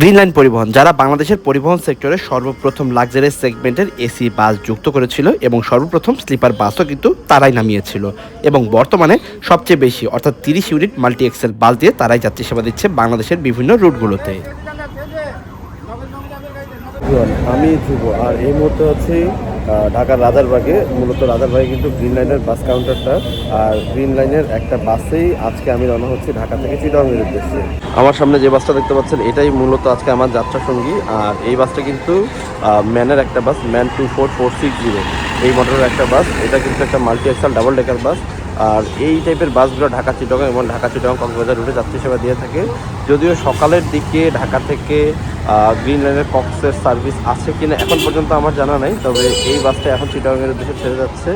Green line পরিবহন, যারা বাংলাদেশের পরিবহন সেক্টরে সর্বপ্রথম লাক্সারি সেগমেন্টের এসি বাস যুক্ত করেছিল এবং সর্বপ্রথম স্লিপার বাসও কিন্তু তারাই নামিয়েছিল। এবং বর্তমানে সবচেয়ে বেশি, অর্থাৎ তিরিশ ইউনিট মাল্টি এক্সেল বাস দিয়ে তারাই যাত্রী সেবা দিচ্ছে বাংলাদেশের বিভিন্ন রুটগুলোতে আমি ধ্রুব, আর এই মুহূর্তে হচ্ছে ঢাকার রাজারবাগে মূলত রাজারবাগে কিন্তু গ্রিন লাইনের বাস কাউন্টারটা আর গ্রিন লাইনের একটা বাসেই আজকে আমি রওনা হচ্ছি ঢাকা থেকে চিটাগাংয়ের উদ্দেশ্যে। আমার সামনে যে বাসটা দেখতে পাচ্ছেন, এটাই মূলত আজকে আমার যাত্রা সঙ্গী। আর এই বাসটা কিন্তু ম্যানের একটা bus MAN two four four six zero এই মডেলের একটা বাস এটা কিন্তু একটা multi axle double decker bus আর এই টাইপের বাসগুলো ঢাকা, চিটগাং এবং ঢাকা, চিটগাং কক্সবাজার রুটে যাত্রী সেবা দিয়ে থাকে। যদিও সকালের দিকে ঢাকা থেকে গ্রিন লাইনের কক্সের সার্ভিস আছে কিনা এখন পর্যন্ত আমার জানা নাই, তবে এই বাসটা এখন চিটগাংয়ের উদ্দেশ্যে ছেড়ে যাচ্ছে।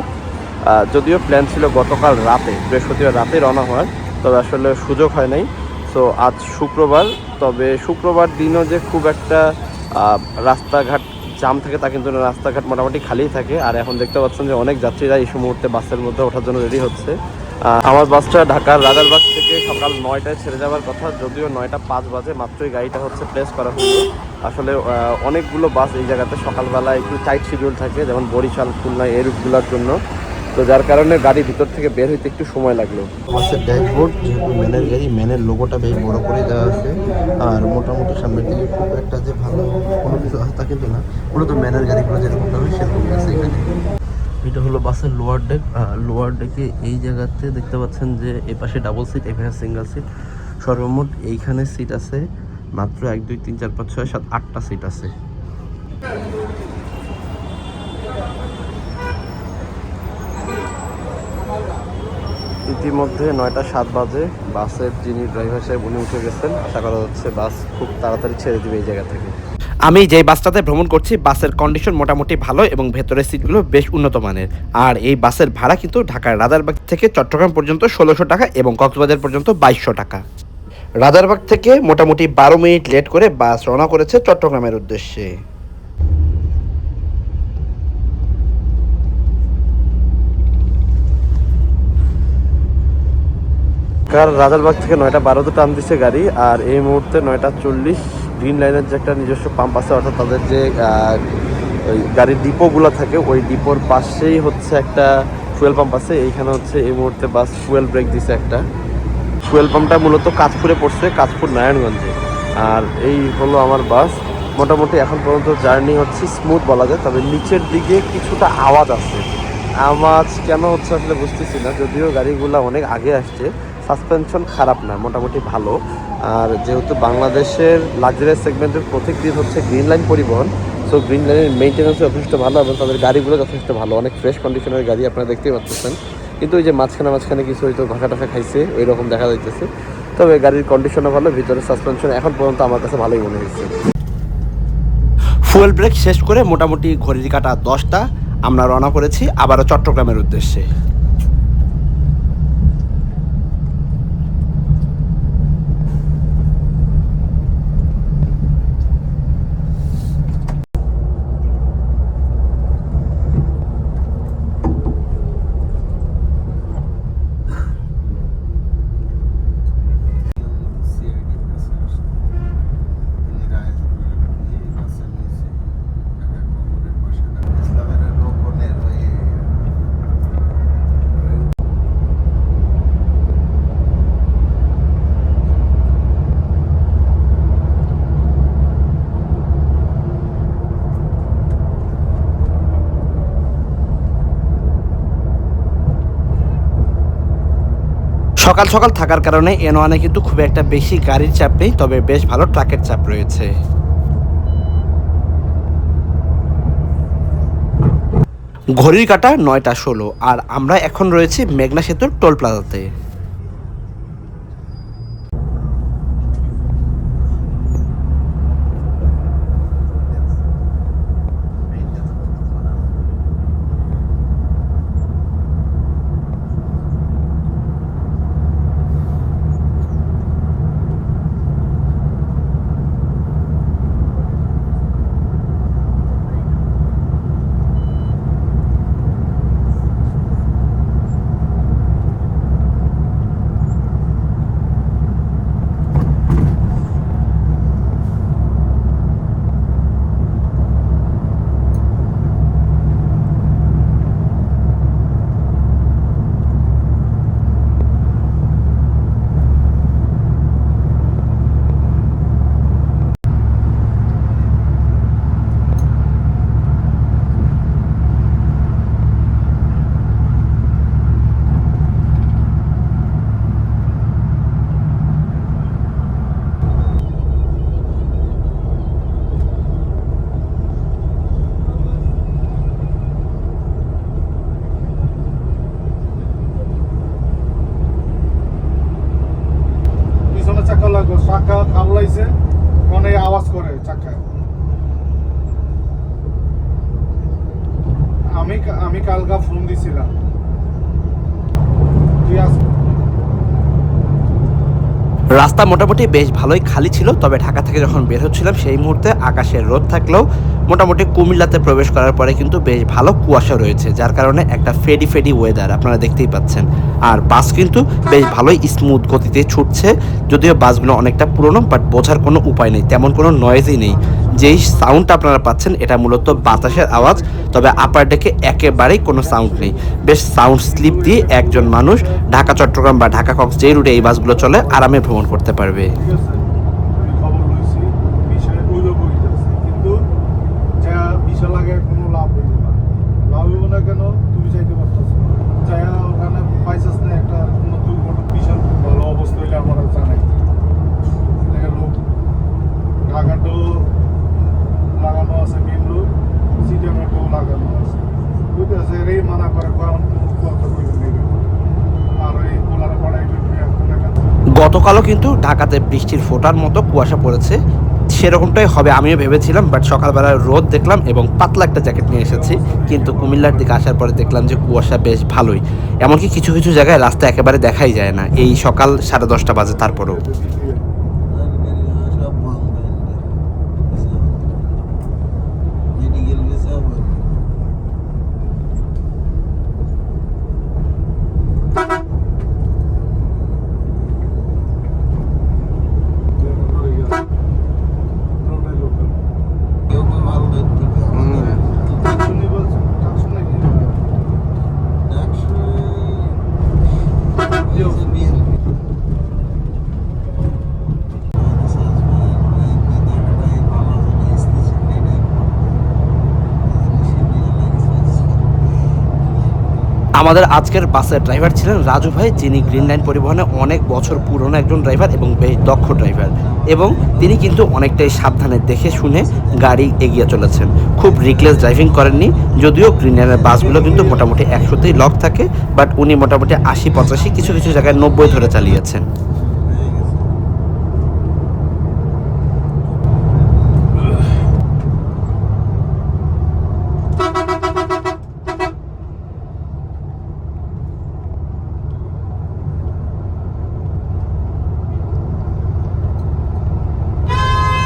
যদিও প্ল্যান ছিল গতকাল রাতে, বৃহস্পতিবার রাতে রওনা হওয়ার, তবে আসলে সুযোগ হয় নাই। তো আজ শুক্রবার, তবে শুক্রবার দিনও যে খুব একটা রাস্তাঘাট জাম থাকে, তা কিন্তু রাস্তাঘাট মোটামুটি খালিই থাকে। আর এখন দেখতে পাচ্ছেন যে অনেক যাত্রীরা এই মুহূর্তে বাসের মধ্যে ওঠার জন্য রেডি হচ্ছে। আমার বাসটা ঢাকার রাজারবাগ থেকে সকাল নয়টায় ছেড়ে যাওয়ার কথা, যদিও নয়টা পাঁচ বাজে, মাত্রই গাড়িটা হচ্ছে প্লেস করা হলো। আসলে অনেকগুলো বাস এই জায়গাতে সকালবেলা একটু টাইট শিডিউল থাকে, যেমন বরিশাল, খুলনা, এই রুটগুলোর জন্য। তো যার কারণে গাড়ি ভিতর থেকে বের হইতে একটু সময় লাগল। বাসের ড্যাশবোর্ড যেহেতু ম্যানের গাড়ি ম্যানের লোগোটা বেশ বড় করে দেওয়া আছে। আর মোটামুটি সামনের দিকে খুব একটা যে ভালো কোনো কিছু আছে তা কিন্তু না। মূলত ম্যানের গাড়িগুলো যেরকম হবে সেরকম আছে এখানে। এটা হলো বাসের লোয়ার ডেক লোয়ার ডেকে এই জায়গাতে দেখতে পাচ্ছেন যে এ পাশে ডাবল সিট এ পাশে সিঙ্গেল সিট সর্বমোট এইখানে সিট আছে মাত্র এক, দুই, তিন, চার, পাঁচ, ছয়, সাত, আটটা সিট আছে। ইতিমধ্যে নয়টা সাত বাজে। বাসের যিনি ড্রাইভার সাহেব, উনি উঠে গেছেন। আশা করা হচ্ছে বাস খুব তাড়াতাড়ি ছেড়ে দিবে এই জায়গা থেকে। আমি যেই বাসটাতে ভ্রমণ করছি, বাসের কন্ডিশন মোটামুটি ভালো এবং ভেতরের সিটগুলো বেশ উন্নত মানের। আর এই বাসের ভাড়া কিন্তু ঢাকার রাজারবাগ থেকে চট্টগ্রাম পর্যন্ত ষোলোশো টাকা এবং কক্সবাজার পর্যন্ত বাইশশো টাকা। রাজারবাগ থেকে মোটামুটি বারো মিনিট লেট করে বাস রওনা করেছে চট্টগ্রামের উদ্দেশ্যে। কার রাজারবাগ থেকে নয়টা বারোতে টান দিচ্ছে গাড়ি, আর এই মুহূর্তে নয়টা চল্লিশ। গ্রিন লাইনের যে একটা নিজস্ব পাম্প আছে, অর্থাৎ তাদের যে ওই গাড়ির ডিপোগুলো থাকে, ওই ডিপোর পাশেই হচ্ছে একটা ফুয়েল পাম্প আছে। এইখানে হচ্ছে এই মুহূর্তে বাস ফুয়েল ব্রেক দিছে একটা। ফুয়েল পাম্পটা মূলত কাজপুরে পড়ছে কাজপুর নারায়ণগঞ্জে। আর এই হলো আমার বাস মোটামুটি এখন পর্যন্ত জার্নি হচ্ছে স্মুথ বলা যায়, তবে নিচের দিকে কিছুটা আওয়াজ আছে। আওয়াজ কেন হচ্ছে আসলে বুঝতেছি না, যদিও গাড়িগুলো অনেক আগে আসছে। সাসপেনশন খারাপ না, মোটামুটি ভালো। আর যেহেতু বাংলাদেশের লাক্সারিয়াস সেগমেন্টের প্রত্যেক দিন হচ্ছে গ্রিন লাইন পরিবহন সো গ্রিন লাইনের মেনটেন্যান্স যথেষ্ট ভালো এবং তাদের গাড়িগুলো যথেষ্ট ভালো। অনেক ফ্রেশ কন্ডিশনের গাড়ি আপনারা দেখতেই পাচ্ছেন। কিন্তু ওই যে মাঝখানে মাঝখানে কিছু হয়তো ঘাকা টাকা খাইছে ওই রকম দেখা যাইতেছে। তবে গাড়ির কন্ডিশনও ভালো, ভিতরে সাসপেনশন এখন পর্যন্ত আমার কাছে ভালোই মনে হয়েছে। ফুয়েল ব্রেক শেষ করে মোটামুটি ঘড়ির কাটা দশটা, আমরা রওনা করেছি আবারও চট্টগ্রামের উদ্দেশ্যে। সকাল সকাল থাকার কারণে এন ওয়ানে কিন্তু খুব একটা বেশি গাড়ির চাপ নেই, তবে বেশ ভালো ট্রাকের চাপ রয়েছে। ঘড়ির কাটা নয়টা ষোলো, আর আমরা এখন রয়েছি মেঘনা সেতুর টোল প্লাজাতে। রাস্তা মোটামুটি বেশ ভালোই খালি ছিল, তবে ঢাকা থেকে যখন বের হচ্ছিলাম, সেই মুহূর্তে আকাশের রোদ থাকলেও মোটামুটি কুমিল্লাতে প্রবেশ করার পরে কিন্তু বেশ ভালো কুয়াশা রয়েছে, যার কারণে একটা ফেডি ফেডি ওয়েদার আপনারা দেখতেই পাচ্ছেন। আর বাস কিন্তু বেশ ভালোই স্মুথ গতিতে ছুটছে, যদিও বাসগুলো অনেকটা পুরনো বাট বোঝার কোনো উপায় নেই, তেমন কোনো নয়েজই নেই। যেই সাউন্ড আপনারা পাচ্ছেন, এটা মূলত বাতাসের আওয়াজ, তবে আপার ডেকে একেবারেই কোনো সাউন্ড নেই। বেশ সাউন্ড স্লিপ দিয়ে একজন মানুষ ঢাকা চট্টগ্রাম বা ঢাকা কক্স যেই রুটে এই বাসগুলো চলে, আরামে ভ্রমণ করতে পারবে ঠিক আছে আমি খবর লইছি বিষয় ওইলো বইতেছে কিন্তু যা বিষয় লাগে কোনো লাভ হইবে না লাভ হইব না কেন তুমি চাইতে পারতেছ যাই ওখানে পাইছিস না একটা কোনো দুর্ঘটনা বিশাল ভালো অবস্থা হইলে আমার আর জানাই দেখে লোক ঢাকাটাও লাগানো আছে মেন রোড সিটামেটাও লাগানো আছে বুঝতেছে রে মানা করে কারণ কথা কইবে নেবে আর ওই গতকালও কিন্তু ঢাকাতে বৃষ্টির ফোটার মতো কুয়াশা পড়েছে। সেরকমটাই হবে আমিও ভেবেছিলাম বাট সকালবেলা রোদ দেখলাম এবং পাতলা একটা জ্যাকেট নিয়ে এসেছি। কিন্তু কুমিল্লার দিকে আসার পরে দেখলাম যে কুয়াশা বেশ ভালোই। এমনকি কিছু কিছু জায়গায় রাস্তা একেবারে দেখাই যায় না। এই সকাল সাড়ে দশটা বাজে তারপরেও। আমাদের আজকের বাসের ড্রাইভার ছিলেন রাজু ভাই, যিনি গ্রিন লাইন পরিবহনে অনেক বছর পুরনো একজন ড্রাইভার এবং বেশ দক্ষ ড্রাইভার এবং তিনি কিন্তু অনেকটাই সাবধানে দেখে শুনে গাড়ি এগিয়ে চলেছেন। খুব রিকলেস ড্রাইভিং করেননি, যদিও গ্রিন লাইনের বাসগুলো কিন্তু মোটামুটি একশোতেই লক থাকে বাট উনি মোটামুটি আশি, পঁচাশি, কিছু কিছু জায়গায় নব্বই ধরে চালিয়েছেন।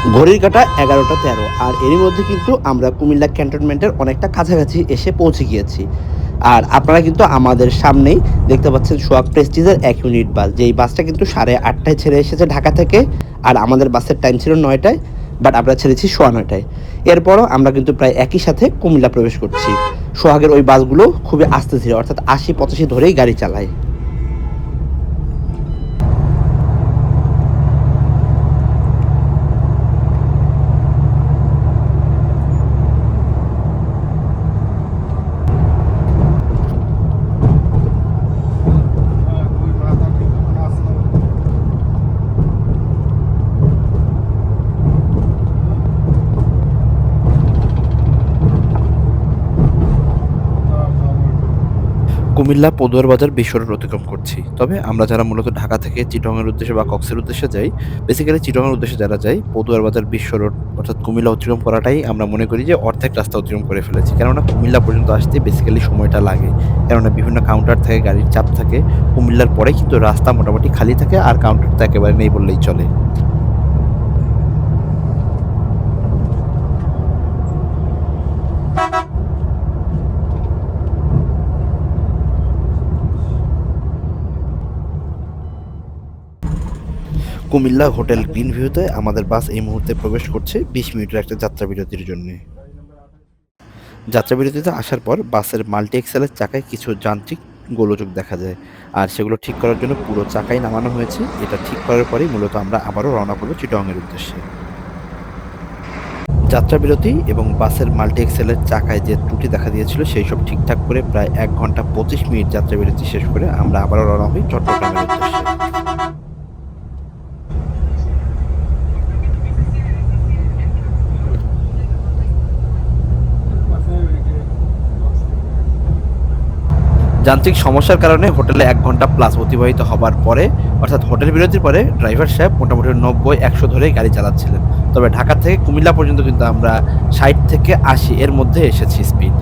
ঘড়ির কাটা এগারোটা তেরো। আর এরই মধ্যে কিন্তু আমরা কুমিল্লা ক্যান্টনমেন্টের অনেকটা কাছাকাছি এসে পৌঁছে গিয়েছি। আর আপনারা কিন্তু আমাদের সামনেই দেখতে পাচ্ছেন সোয়াগ প্রেস্টিজের এক ইউনিট বাস। যেই বাসটা কিন্তু সাড়ে আটটায় ছেড়ে এসেছে ঢাকা থেকে। আর আমাদের বাসের টাইম ছিল নয়টায়, বাট আমরা ছেড়েছি সোয়া নয়টায়। এরপরও আমরা কিন্তু প্রায় একই সাথে কুমিল্লা প্রবেশ করছি। সোহাগের ওই বাসগুলো খুবই আস্তে ছিল অর্থাৎ আশি পঁচাশি ধরেই গাড়ি চালায়। কুমিল্লা পদুয়ার বাজার বিশ্ব রোড অতিক্রম করছি। তবে আমরা যারা মূলত ঢাকা থেকে চিটংয়ের উদ্দেশ্যে বা কক্সের উদ্দেশ্যে যাই বেসিক্যালি চিটংয়ের উদ্দেশ্যে যারা যাই, পদুয়ার বাজার বিশ্ব রোড অর্থাৎ কুমিল্লা অতিক্রম করাটাই আমরা মনে করি যে অর্ধেক রাস্তা অতিক্রম করে ফেলেছি। কেননা কুমিল্লা পর্যন্ত আসতে বেসিক্যালি সময়টা লাগে। কেননা বিভিন্ন কাউন্টার থাকে, গাড়ির চাপ থাকে। কুমিল্লার পরে কিন্তু রাস্তা মোটামুটি খালি থাকে আর কাউন্টার তো একেবারে নেই বললেই চলে। কুমিল্লা হোটেল গ্রিন ভিউতে আমাদের বাস এই মুহূর্তে প্রবেশ করছে বিশ মিনিটের একটা যাত্রা বিরতির জন্য। যাত্রা বিরতিতে আসার পর বাসের মাল্টি এক্সেলের চাকায় কিছু যান্ত্রিক গোলযোগ দেখা যায়। আর সেগুলো ঠিক করার জন্য পুরো চাকাই নামানো হয়েছে। এটা ঠিক করার পরেই মূলত আমরা আবারও রওনা করব চিটংয়ের উদ্দেশ্যে। যাত্রা বিরতি এবং বাসের মাল্টি এক্সেলের চাকায় যে ত্রুটি দেখা দিয়েছিল সেই সব ঠিকঠাক করে প্রায় এক ঘণ্টা পঁচিশ মিনিট যাত্রা বিরতি শেষ করে আমরা আবারও রওনা হই চট্টগ্রামের উদ্দেশ্যে। যান্ত্রিক সমস্যার কারণে হোটেলে এক ঘণ্টা প্লাস অতিবাহিত হবার পরে, অর্থাৎ হোটেল বিরতির পরে ড্রাইভার সাহেব মোটামুটি নব্বই, একশো ধরে গাড়ি চালাচ্ছিলেন। তবে ঢাকা থেকে কুমিল্লা পর্যন্ত কিন্তু আমরা ষাট থেকে আশি এর মধ্যে এসেছি স্পিড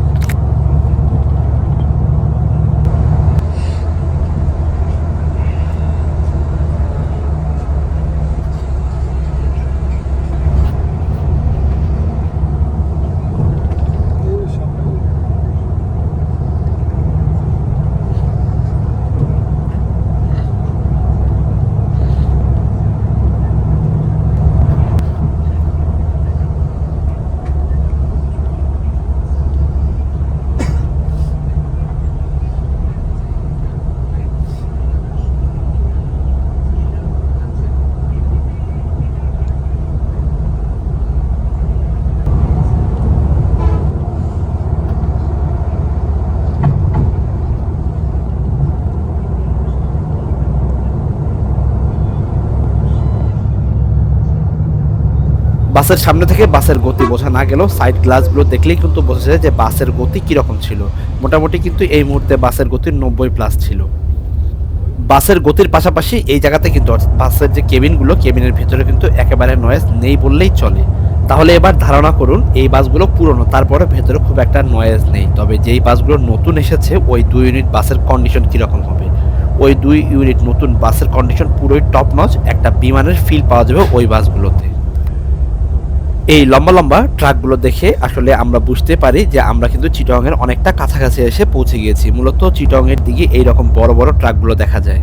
বাসের সামনে থেকে বাসের গতি বোঝা না গেলেও সাইড গ্লাসগুলো দেখলেই কিন্তু বোঝা যায় যে বাসের গতি কীরকম ছিল। মোটামুটি কিন্তু এই মুহূর্তে বাসের গতি নব্বই প্লাস ছিল। বাসের গতির পাশাপাশি এই জায়গাতে কিন্তু বাসের যে কেবিনগুলো কেবিনের ভিতরে কিন্তু একেবারে নয়েজ নেই বললেই চলে। তাহলে এবার ধারণা করুন, এই বাসগুলো পুরনো, তারপরে ভেতরে খুব একটা নয়েজ নেই। তবে যেই বাসগুলো নতুন এসেছে, ওই দুই ইউনিট বাসের কন্ডিশন কীরকম হবে? ওই দুই ইউনিট নতুন বাসের কন্ডিশন পুরোই টপ নচ একটা বিমানের ফিল পাওয়া যাবে ওই বাসগুলোতে। এই লম্বা লম্বা ট্রাকগুলো দেখে আসলে আমরা বুঝতে পারি যে আমরা কিন্তু চিটংয়ের অনেকটা কাছাকাছি এসে পৌঁছে গিয়েছি। মূলত চিটংয়ের দিকে এইরকম বড় বড় ট্রাকগুলো দেখা যায়।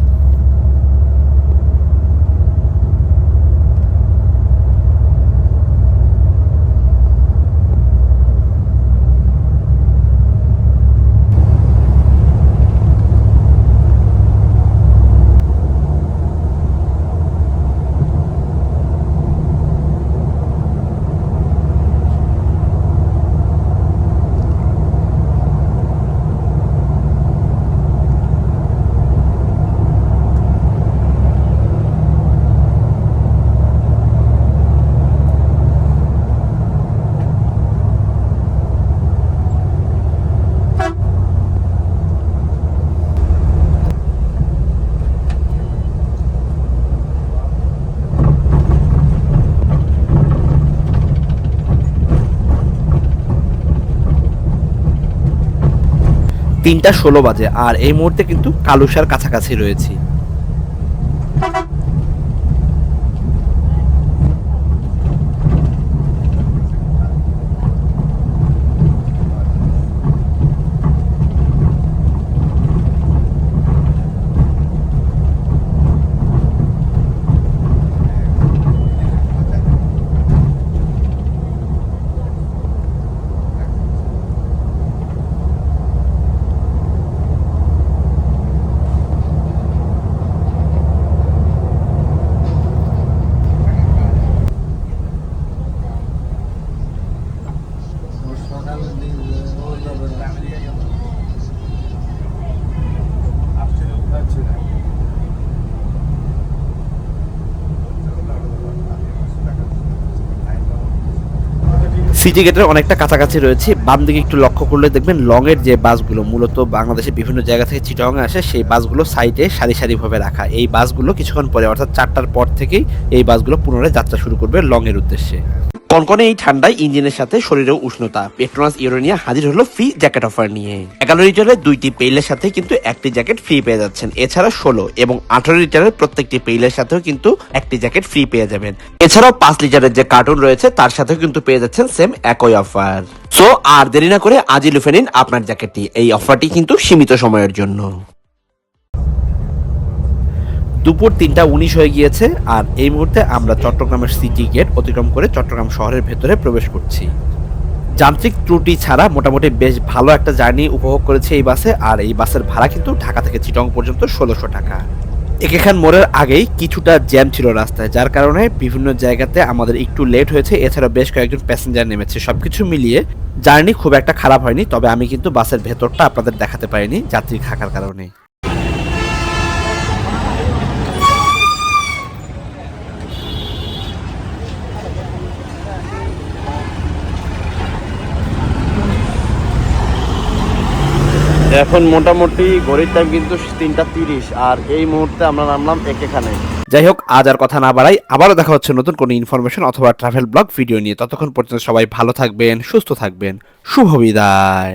তিনটা ষোলো বাজে আর এই মুহূর্তে কিন্তু কালুসার কাছাকাছি রয়েছি। সিটি গেটের অনেকটা কাছাকাছি রয়েছে। বাম দিকে একটু লক্ষ্য করলে দেখবেন লং এর যে বাসগুলো মূলত বাংলাদেশের বিভিন্ন জায়গা থেকে চিটং আসে, সেই বাসগুলো সাইডে সারি সারি ভাবে রাখা। এই বাসগুলো কিছুক্ষণ পরে, অর্থাৎ চারটার পর থেকেই এই বাসগুলো পুনরায় যাত্রা শুরু করবে লং এর উদ্দেশ্যে। কনকনে এই ঠান্ডায় ইঞ্জিনের সাথে শরীরের উষ্ণতা। পেট্রোনাস ইউরোনিয়া হাজির হলো ফ্রি জ্যাকেট অফার নিয়ে। এগারো লিটারের দুইটি পেইলের সাথে কিন্তু একটি জ্যাকেট ফ্রি পেয়ে যাচ্ছেন। এছাড়া ষোলো এবং আঠারো লিটারের প্রত্যেকটি পেইলের সাথেও কিন্তু একটি জ্যাকেট ফ্রি পেয়ে যাবেন। এছাড়াও পাঁচ লিটারের যে কার্টুন রয়েছে, তার সাথেও কিন্তু পেয়ে যাচ্ছেন সেম একই অফার। সো আর দেরি না করে আজই লুফে নিন আপনার জ্যাকেটটি। এই অফারটি কিন্তু সীমিত সময়ের জন্য। দুপুর তিনটা উনিশ হয়ে গিয়েছে আর এই মুহূর্তে আমরা চট্টগ্রামের সিটি গেট অতিক্রম করে চট্টগ্রাম শহরের ভেতরে প্রবেশ করছি। যান্ত্রিক ত্রুটি ছাড়া মোটামুটি বেশ ভালো একটা জার্নি উপভোগ করেছে এই বাসে আর এই বাসের ভাড়া কিন্তু ঢাকা থেকে চিটং পর্যন্ত ষোলোশো টাকা। একেখান মোড়ের আগেই কিছুটা জ্যাম ছিল রাস্তায়, যার কারণে বিভিন্ন জায়গাতে আমাদের একটু লেট হয়েছে এছাড়া বেশ কয়েকজন প্যাসেঞ্জার নেমেছে। সবকিছু মিলিয়ে জার্নি খুব একটা খারাপ হয়নি, তবে আমি কিন্তু বাসের ভেতরটা আপনাদের দেখাতে পারিনি যাত্রী থাকার কারণে। এখন মোটামুটি ঘড়ির টাইম কিন্তু তিনটা তিরিশ, আর এই মুহূর্তে আমরা নামলাম একেখানে যাই হোক, আজ আর কথা না বাড়াই, আবারও দেখা হচ্ছে নতুন কোনো ইনফরমেশন অথবা ট্রাভেল ব্লগ ভিডিও নিয়ে। ততক্ষণ পর্যন্ত সবাই ভালো থাকবেন, সুস্থ থাকবেন। শুভ বিদায়।